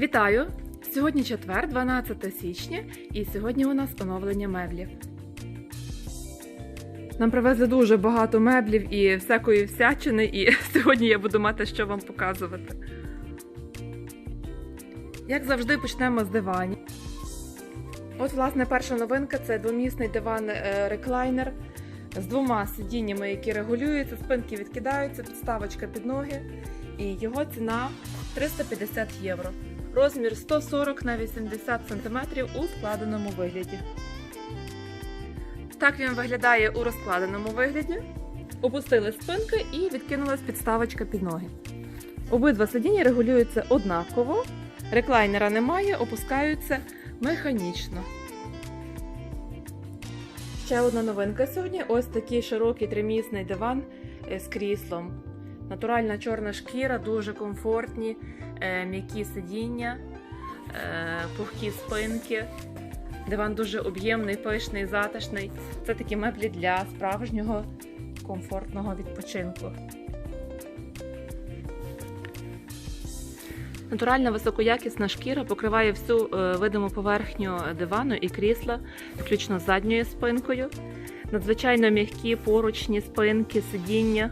Вітаю! Сьогодні четвер, 12 січня, і сьогодні у нас оновлення меблів. Нам привезли дуже багато меблів і всякої всячини, і сьогодні я буду мати що вам показувати. Як завжди, почнемо з диванів. От, власне, перша новинка це двомісний диван е, реклайнер з двома сидіннями, які регулюються, спинки відкидаються, підставочка під ноги. І його ціна 350 євро. Розмір 140 на 80 см у складеному вигляді. Так він виглядає у розкладеному вигляді. Опустили спинки і відкинулась підставочка під ноги. Обидва сидіння регулюються однаково. Реклайнера немає, опускаються механічно. Ще одна новинка сьогодні ось такий широкий тримісний диван е, з кріслом. Натуральна чорна шкіра, дуже комфортні, м'які сидіння, е, пухкі спинки. Диван дуже об'ємний, пишний, затишний. Це такі меблі для справжнього комфортного відпочинку. Натуральна високоякісна шкіра покриває всю е, видиму поверхню дивану і крісла, включно з задньою спинкою. Надзвичайно м'які поручні спинки, сидіння,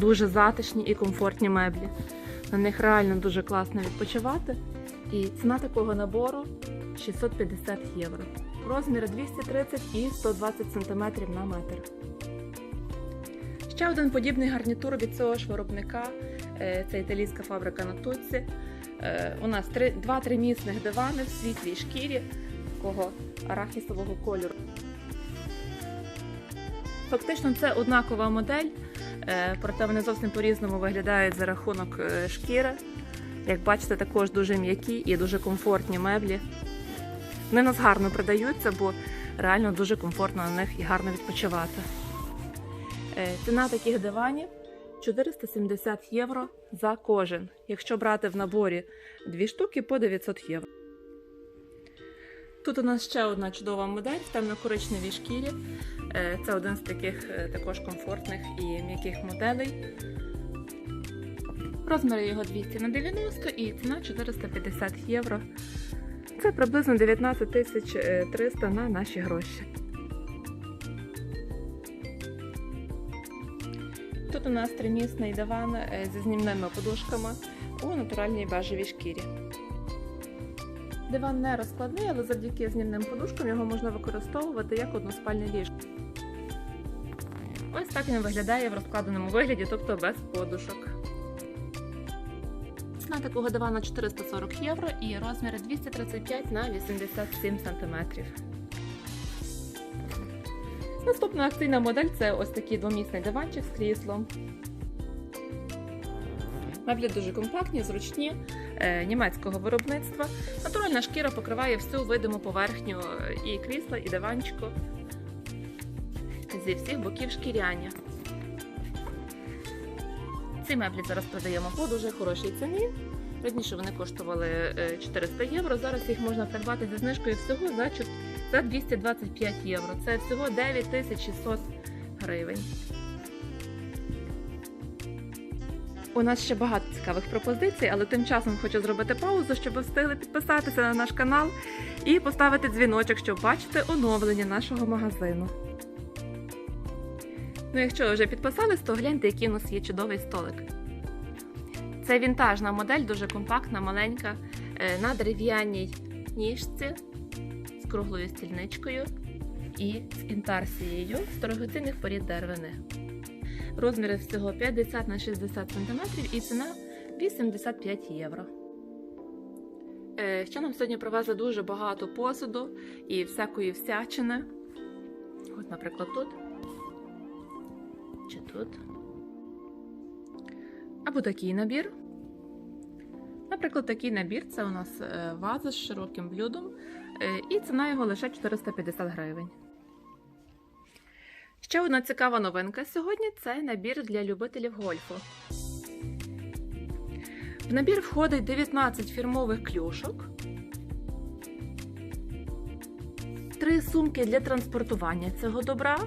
дуже затишні і комфортні меблі. На них реально дуже класно відпочивати. І ціна такого набору 650 євро. Розміри 230 і 120 см на метр. Ще один подібний гарнітур від цього ж виробника е, це італійська фабрика на Туці. Е, У нас два тримісних дивани в світлій шкірі такого арахісового кольору. Фактично це однакова модель, проте вони зовсім по-різному виглядають за рахунок е, шкіри. Як бачите, також дуже м'які і дуже комфортні меблі. Вони нас гарно продаються, бо реально дуже комфортно на них і гарно відпочивати. Е, Ціна таких диванів 470 євро за кожен. Якщо брати в наборі дві штуки по 900 євро. Тут у нас ще одна чудова модель в темно-коричневій шкірі. Е, Це один з таких е, також комфортних і м'яких моделей. Розміри його 200 на 90 і ціна 450 євро. Це приблизно 19 тисяч 300 на наші гроші. Тут у нас тримісний диван е, зі знімними подушками у натуральній бежевій шкірі. Диван не розкладний, але завдяки знімним подушкам його можна використовувати як односпальне ліжко. Ось так він виглядає в розкладеному вигляді, тобто без подушок. Ціна такого дивана 440 євро і розміри 235 на 87 см. Наступна акційна модель це ось такий двомісний диванчик з кріслом. Меблі дуже компактні, зручні, німецького виробництва. Натуральна шкіра покриває всю видиму поверхню е, і крісла, і диванчику. Зі всіх боків шкіряні. Ці меблі зараз продаємо по дуже хорошій ціні. Раніше вони коштували е, 400 євро, зараз їх можна придбати зі знижкою всього за за 225 євро. Це всього 9600 гривень. У нас ще багато цікавих пропозицій, але тим часом хочу зробити паузу, щоб ви встигли підписатися на наш канал і поставити дзвіночок, щоб бачити оновлення нашого магазину. Ну, якщо ви вже підписались, то гляньте, який у нас є чудовий столик. Це вінтажна модель, дуже компактна, маленька, е, на дерев'яній ніжці з круглою стільничкою і з інтарсією з дорогоцінних порід деревини. Розміри всього 50 на 60 см і ціна 85 євро. Ще нам сьогодні привезли дуже багато посуду і всякої всячини. От, наприклад, тут. Чи тут. Або такий набір. Наприклад, такий набір це у нас е, ваза з широким блюдом, е, і ціна його лише 450 гривень. Ще одна цікава новинка сьогодні це набір для любителів гольфу. В набір входить 19 фірмових клюшок, 3 сумки для транспортування цього добра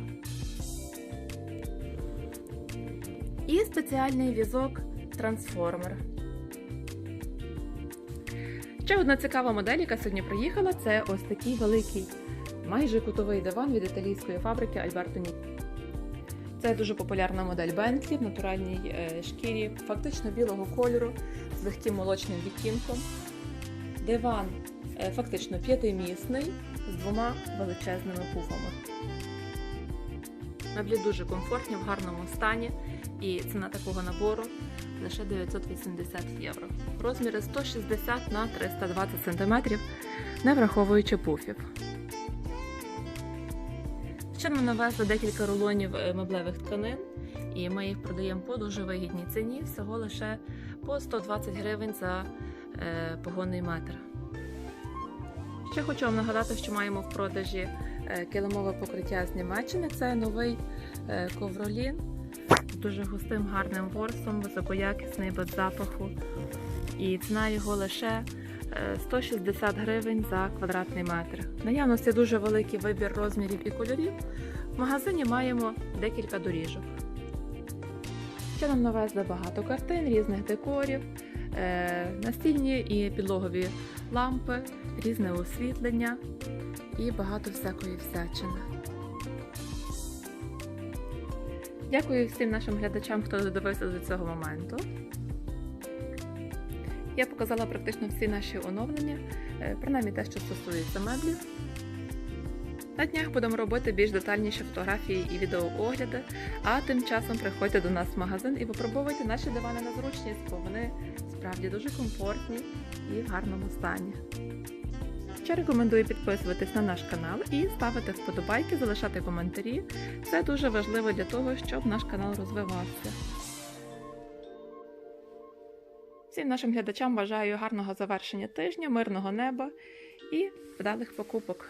і спеціальний візок трансформер. Ще одна цікава модель, яка сьогодні приїхала, це ось такий великий, майже кутовий диван від італійської фабрики Альберто Ні. Це дуже популярна модель Bentley в натуральній е, шкірі, фактично білого кольору з легким молочним відтінком. Диван е, фактично п'ятимісний з двома величезними пуфами. Меблі дуже комфортні, в гарному стані, і ціна такого набору лише 980 євро. Розміри 160 на 320 см, не враховуючи пуфів. Ще нам навезли декілька рулонів е, меблевих тканин, і ми їх продаємо по дуже вигідній ціні, всього лише по 120 гривень за е, погонний метр. Ще хочу вам нагадати, що маємо в продажі е, килимове покриття з Німеччини. Це новий ковролін з дуже густим гарним ворсом, високоякісний без запаху. І ціна його лише 160 гривень за квадратний метр. Наявності дуже великий вибір розмірів і кольорів. В магазині маємо декілька доріжок. Ще нам навезли багато картин, різних декорів, е, настільні і підлогові лампи, різне освітлення і багато всякої всячини. Дякую всім нашим глядачам, хто додивився до цього моменту. Я показала практично всі наші оновлення, е, принаймні те, що стосується меблів. На днях будемо робити більш детальніші фотографії і відеоогляди, а тим часом приходьте до нас в магазин і випробовуйте наші дивани на зручність, бо вони справді дуже комфортні і в гарному стані. Ще рекомендую підписуватись на наш канал і ставити вподобайки, залишати коментарі. Це дуже важливо для того, щоб наш канал розвивався. Всім нашим глядачам бажаю гарного завершення тижня, мирного неба і вдалих покупок.